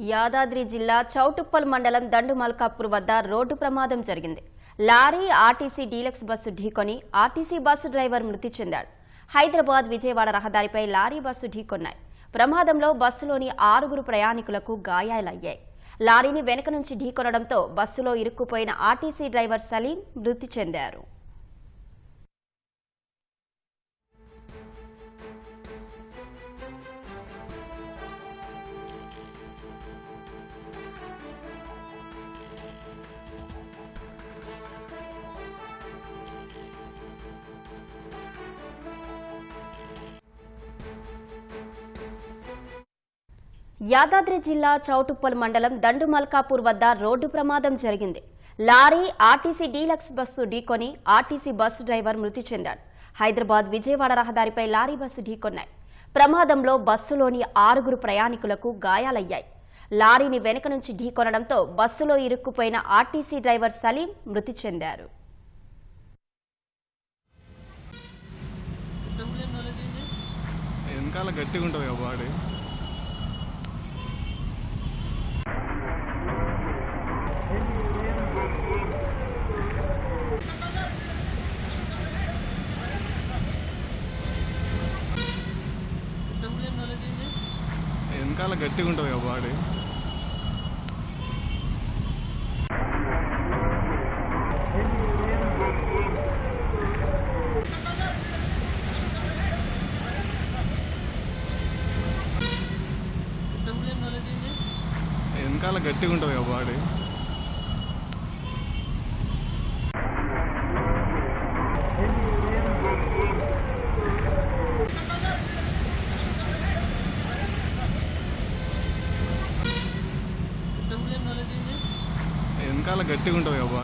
యాదాద్రి జిల్లా చౌటుప్పల్ మండలం దండుమల్కాపూర్ వద్ద రోడ్డు ప్రమాదం జరిగింది. లారీ ఆర్టీసీ డీలక్స్ బస్సు ఢీకొని ఆర్టీసీ బస్సు డ్రైవర్ మృతి చెందాడు. హైదరాబాద్ విజయవాడ రహదారిపై లారీ బస్సు ఢీకొన్నాయి. ప్రమాదంలో బస్సులోని ఆరుగురు ప్రయాణికులకు గాయాలయ్యాయి. లారీని వెనుక నుంచి ఢీకొనడంతో బస్సులో ఇరుక్కుపోయిన ఆర్టీసీ డ్రైవర్ సలీం మృతి చెందారు. యాదాద్రి జిల్లా చౌటుప్పల్ మండలం దండు మల్కాపూర్ వద్ద రోడ్డు ప్రమాదం జరిగింది. లారీ ఆర్టీసీ డీలక్స్ బస్సు ఢీకొని ఆర్టీసీ బస్సు డ్రైవర్ మృతి చెందాడు. హైదరాబాద్ విజయవాడ రహదారిపై లారీ బస్సు ఢీకొన్నాయి. ప్రమాదంలో బస్సులోని ఆరుగురు ప్రయాణికులకు గాయాలయ్యాయి. లారీని వెనుక నుంచి ఢీకొనడంతో బస్సులో ఇరుక్కుపోయిన ఆర్టీసీ డ్రైవర్ సలీం మృతి చెందారు. వెనకాల గట్టిగా ఉంటుంది కదా బాడీ. వెనకాల గట్టిగా ఉంటుంది కదా బాడీ. వెనకాల గట్టిగా ఉంటుంది కదా బాడీ. వెనకాల గట్టిగా ఉంటుంది కదా